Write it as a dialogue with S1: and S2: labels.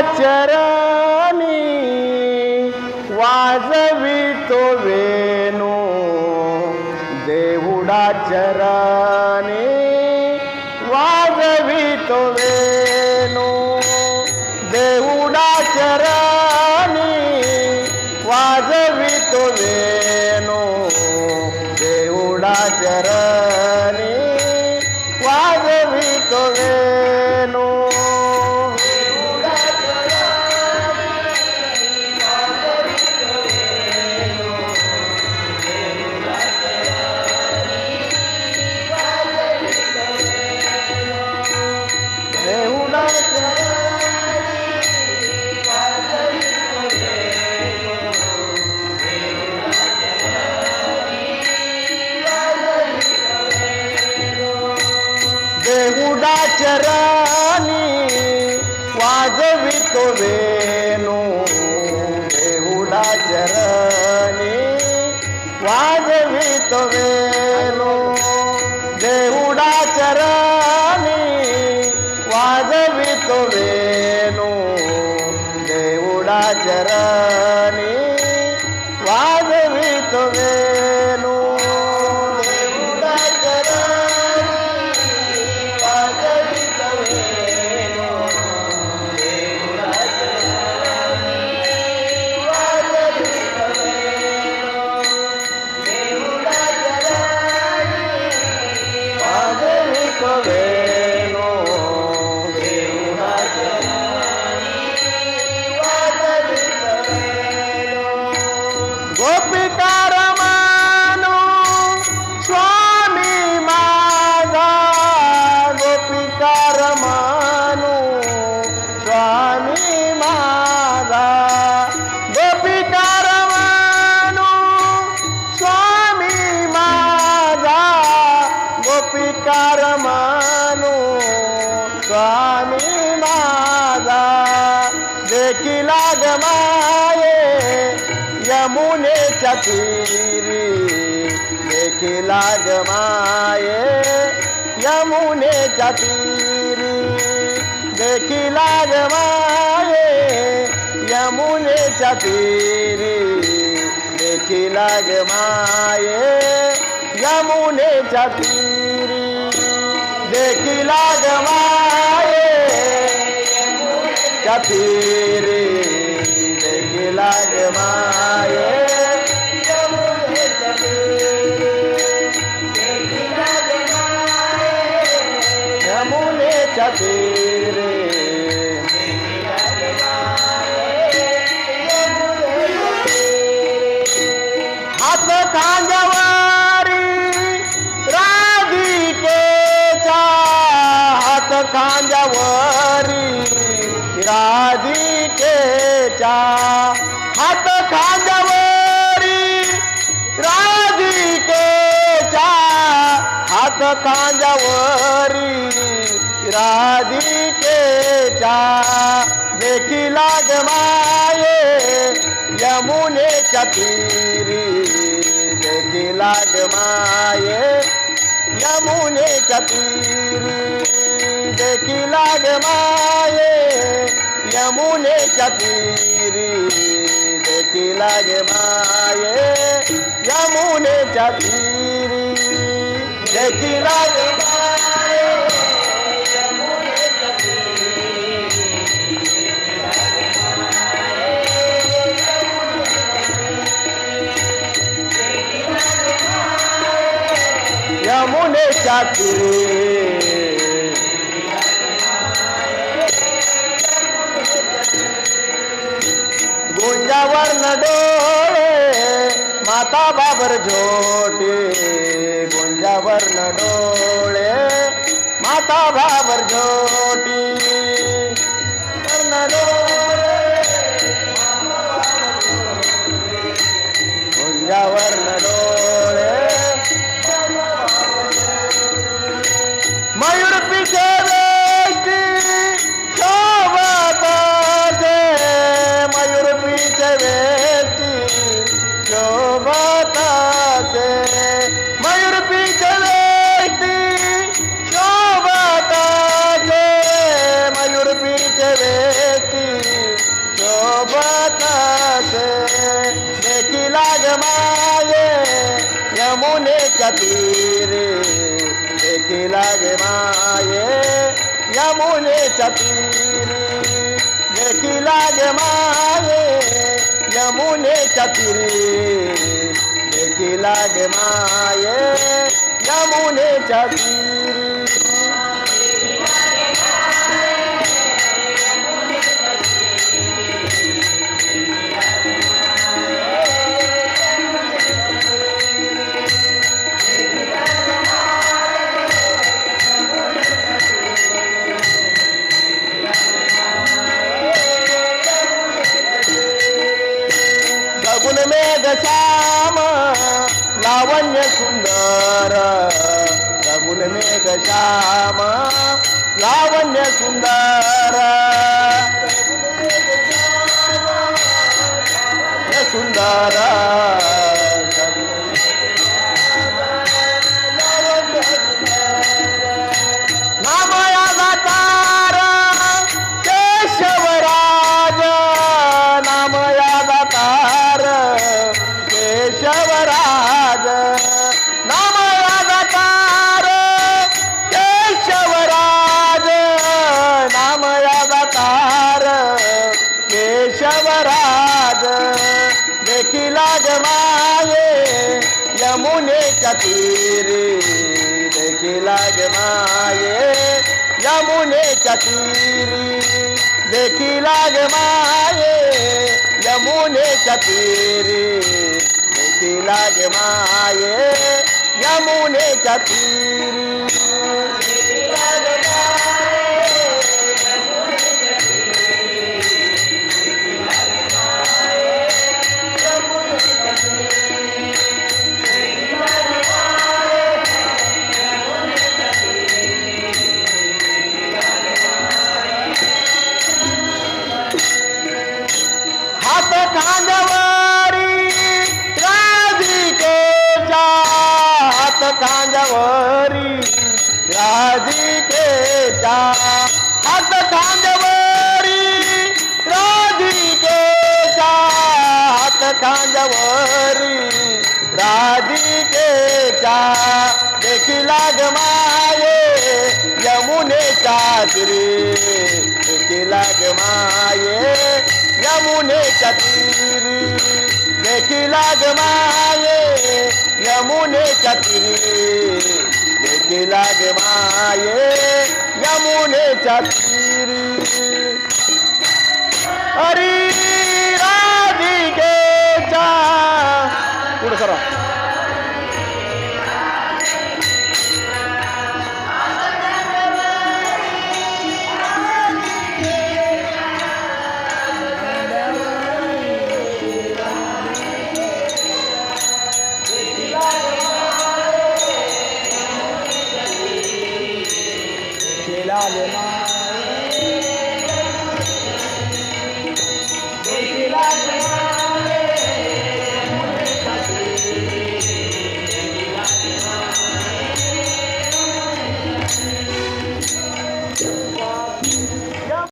S1: चरणी वाजवितो वेणू. देऊडा चरणी वाजवितो वेणू. देऊडा चरणी वाजवितो वेणू. ওয়াজ ভিতরে देखीला गमाये यमुनेच्या तीरी. देखीला गमाये यमुनेच्या तीरी. देखीला गमाये यमुनेच्या तीरी. देखीला गमाये यमुनेच्या तीरी. देखीला गमाये या फिरे लाग माये त्याच्या हात खांद्यावरी राधिकेच्या हात खांद्यावरी राधिकेच्या देखीला गमाये यमुनेच्या तीरी. देखीला गमाये यमुनेच्या देखी लाग माये यमुनेच्या तीरी देखी लागे माये यमुनेच्या तीरी देखी लागे यमुनेच्या तीरी डोळे माता बाबर झोटे गुंजावर्ण डोळे. माता बाबर झोटी यमुनेच्या देखी देखिला माये यमुने तीरी. देखी गे माये यमुने तीरी. तीरी देखिला माये. यमुनेच्या तीरी देखिला माये. यमुनेच्या तीरी देखिला माये. यमुनेच्या तीरी हात खांद्यावरी राधिकेच्या हात खांद्यावरी राधिकेच्या हात खांद्यावरी राधिकेच्या देखिला गमाये यमुनेच्या तीरी. देखिला गमाये यमुनेच्या तीरी. देखिला माये यमुने तीरी. देखे लागे माये यमुने तीरी. हरी राधिकेचा पुढे सरा